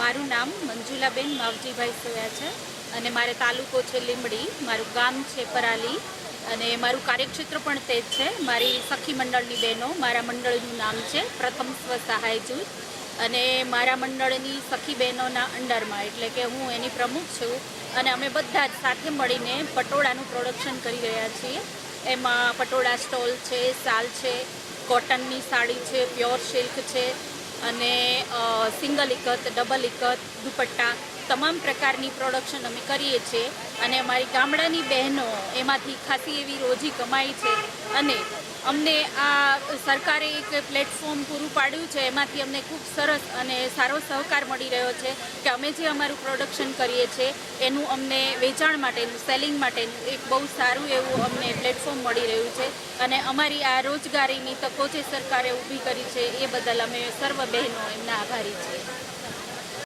મારું નામ મંજુલાબેન માવજીભાઈ સોયા છે અને મારે તાલુકો છે લીંબડી. મારું ગામ છે પરાલી અને મારું કાર્યક્ષેત્ર પણ તે જ છે. મારી સખી મંડળની બહેનો મારા મંડળનું નામ છે પ્રથમ સ્વસહાય જૂથ. અને મારા મંડળની સખી બહેનોના અંડરમાં એટલે કે હું એની પ્રમુખ છું અને અમે બધા જ સાથે મળીને પટોળાનું પ્રોડક્શન કરી રહ્યા છીએ. એમાં પટોળા સ્ટોલ છે શાલ છે, કોટનની સાડી છે, પ્યોર સિલ્ક છે અને સિંગલ ઇકત ડબલ ઇકત દુપટ્ટા તમામ પ્રકારની પ્રોડક્શન અમે કરીએ છીએ. અને અમારી ગામડાની બહેનો એમાંથી ખાસી એવી રોજી કમાઈ છે અને અમને આ સરકારે એક પ્લેટફોર્મ પૂરું પાડ્યું છે, એમાંથી અમને ખૂબ સરસ અને સારો સહકાર મળી રહ્યો છે કે અમે જે અમારું પ્રોડક્શન કરીએ છીએ, એનું અમને વેચાણ માટેનું સેલિંગ માટેનું એક બહુ સારું એવું અમને પ્લેટફોર્મ મળી રહ્યું છે અને અમારી આ રોજગારીની તકો જે સરકારે ઊભી કરી છે, એ બદલ અમે સર્વ બહેનો એમના આભારી છીએ.